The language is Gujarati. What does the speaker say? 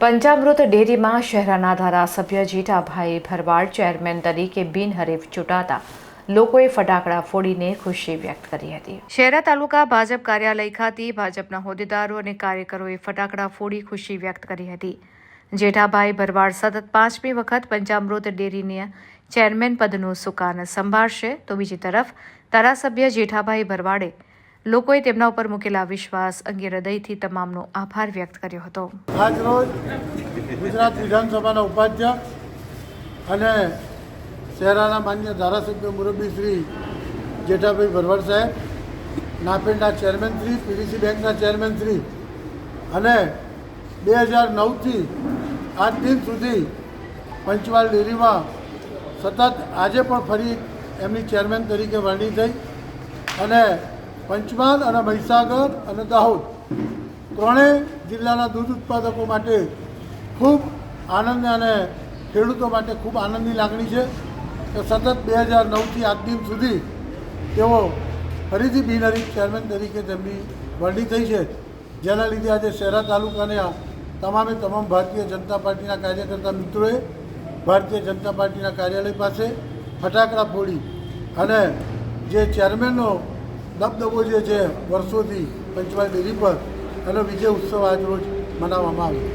પંચામૃત ડેરીમાં શહેરાના ધારાસભ્ય જીઠાભાઈ ભરવાડ ચેરમેન તરીકે બિનહરીફ ચૂંટાતા લોકોએ ફટાકડા ફોડીને ખુશી વ્યક્ત કરી હતી. શહેરા તાલુકા ભાજપ કાર્યાલય ખાતે ભાજપના હોદ્દેદારો અને કાર્યકરોએ ફટાકડા ફોડી ખુશી વ્યક્ત કરી હતી. જેઠાભાઈ ભરવાડ સતત પાંચમી વખત પંચામૃત ડેરીને ચેરમેન પદનું સુકાન સંભાળશે તો બીજી તરફ ધારાસભ્ય જેઠાભાઈ ભરવાડે લોકોએ તેમના ઉપર મૂકેલા વિશ્વાસ અંગે હૃદયથી તમામનો આભાર વ્યક્ત કર્યો હતો. આજ રોજ ગુજરાત વિધાનસભાના ઉપાધ્યક્ષ અને શહેરાના માન્ય ધારાસભ્ય મુરબ્બી શ્રી જેઠાભાઈ ભરવાડ સાહેબ, નાપેડના ચેરમેન શ્રી, પીડીસી બેંકના ચેરમેન શ્રી અને બે હજાર નવથી આજ દિન સુધી પંચવાલ ડેરીમાં સતત આજે પણ ફરી એમની ચેરમેન તરીકે વરણી થઈ અને પંચમહાલ અને મહીસાગર અને દાહોદ ત્રણેય જિલ્લાના દૂધ ઉત્પાદકો માટે ખૂબ આનંદ અને ખેડૂતો માટે ખૂબ આનંદની લાગણી છે કે સતત બે હજાર નવથી આજ દિન સુધી તેઓ ફરીથી બિનહરીફ ચેરમેન તરીકે તેમની વરણી થઈ છે. જેના લીધે આજે શહેરા તાલુકાના તમામે તમામ ભારતીય જનતા પાર્ટીના કાર્યકર્તા મિત્રોએ ભારતીય જનતા પાર્ટીના કાર્યાલય પાસે ફટાકડા ફોડી અને જે ચેરમેનનો દબદબો જે છે વર્ષોથી પંચમહાલ ડેરી પર એનો વિજય ઉત્સવ આજ રોજ મનાવવામાં આવ્યો.